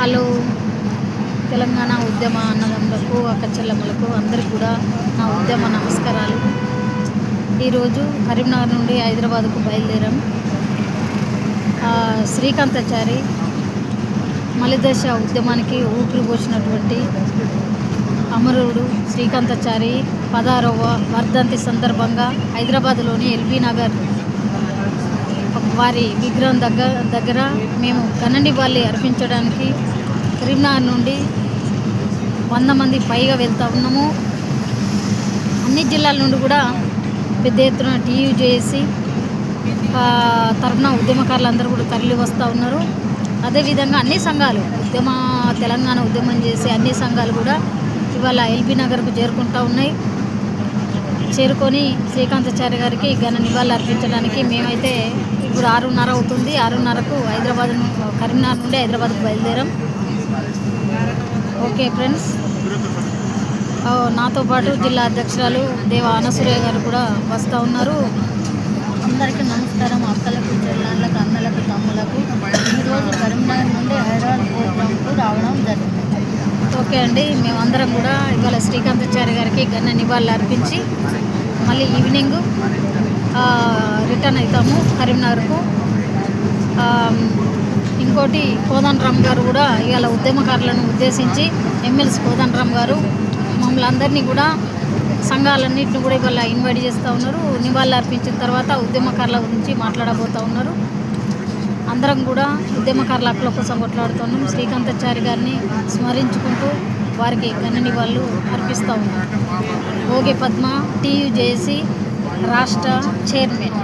Hello. Telangana ఉద్యమ అన్నదమ్ములకు అక్క చెల్లెమ్మలకు అందరికీ కూడా నా ఉద్యమ నమస్కారాలు. ఈరోజు కరీంనగర్ నుండి హైదరాబాద్కు బయలుదేరాం. శ్రీకాంతాచారి మలిదశ ఉద్యమానికి ఊపిరి పోసినటువంటి అమరుడు శ్రీకాంతాచారి పదహారవ వర్ధంతి సందర్భంగా హైదరాబాద్లోని ఎల్బీ నగర్ వారి విగ్రహం దగ్గర దగ్గర మేము కన్నండివాళ్ళి అర్పించడానికి కరీంనగర్ నుండి వంద మంది పైగా వెళ్తూ ఉన్నాము. అన్ని జిల్లాల నుండి కూడా పెద్ద ఎత్తున టీయూ చేసి తరఫున ఉద్యమకారులు కూడా తరలి వస్తూ ఉన్నారు. అదేవిధంగా అన్ని సంఘాలు ఉద్యమ తెలంగాణ ఉద్యమం చేసి అన్ని సంఘాలు కూడా ఇవాళ ఎల్బీ నగర్కు చేరుకుంటూ ఉన్నాయి. చేరుకొని శ్రీకాంతాచార్య గారికి ఘన నివాళులు అర్పించడానికి మేమైతే ఇప్పుడు ఆరున్నర అవుతుంది. ఆరున్నరకు హైదరాబాద్ కరీంనగర్ నుండి హైదరాబాద్కు బయలుదేరాం. Okay friends. నాతో పాటు జిల్లా అధ్యక్షురాలు దేవ అనసూయ గారు కూడా వస్తూ ఉన్నారు. అందరికీ నమస్కారం. అక్కలకు చెల్లాళ్ళకు అన్నలకు తమ్ములకు ఈరోజు కరీంనగర్ నుండి హైదరాబాద్ ప్రోగ్రాంకు రావడం జరిగింది ఓకే అండి. మేమందరం కూడా ఇవాళ శ్రీకాంతాచార్య గారికి గన్న నివాళులు అర్పించి మళ్ళీ ఈవినింగ్ రిటర్న్ అవుతాము కరీంనగర్కు. ఇంకోటి కోదండరామ్ గారు కూడా ఇవాళ ఉద్యమకారులను ఉద్దేశించి ఎమ్మెల్సీ కోదండరామ్ గారు మమ్మల్ని అందరినీ కూడా సంఘాలన్నింటిని కూడా ఇవాళ ఇన్వైట్ చేస్తూ ఉన్నారు. నివాళులు అర్పించిన తర్వాత ఉద్యమకారుల గురించి మాట్లాడబోతూ ఉన్నారు. అందరం కూడా ఉద్యమకారుల హక్కుల కోసం కొట్లాడుతున్నాం. శ్రీకాంతాచారి గారిని స్మరించుకుంటూ వారికి గణని వాళ్ళు అర్పిస్తూ ఉన్నారు ఓకే పద్మ టీయు జేసి రాష్ట్ర చైర్మన్.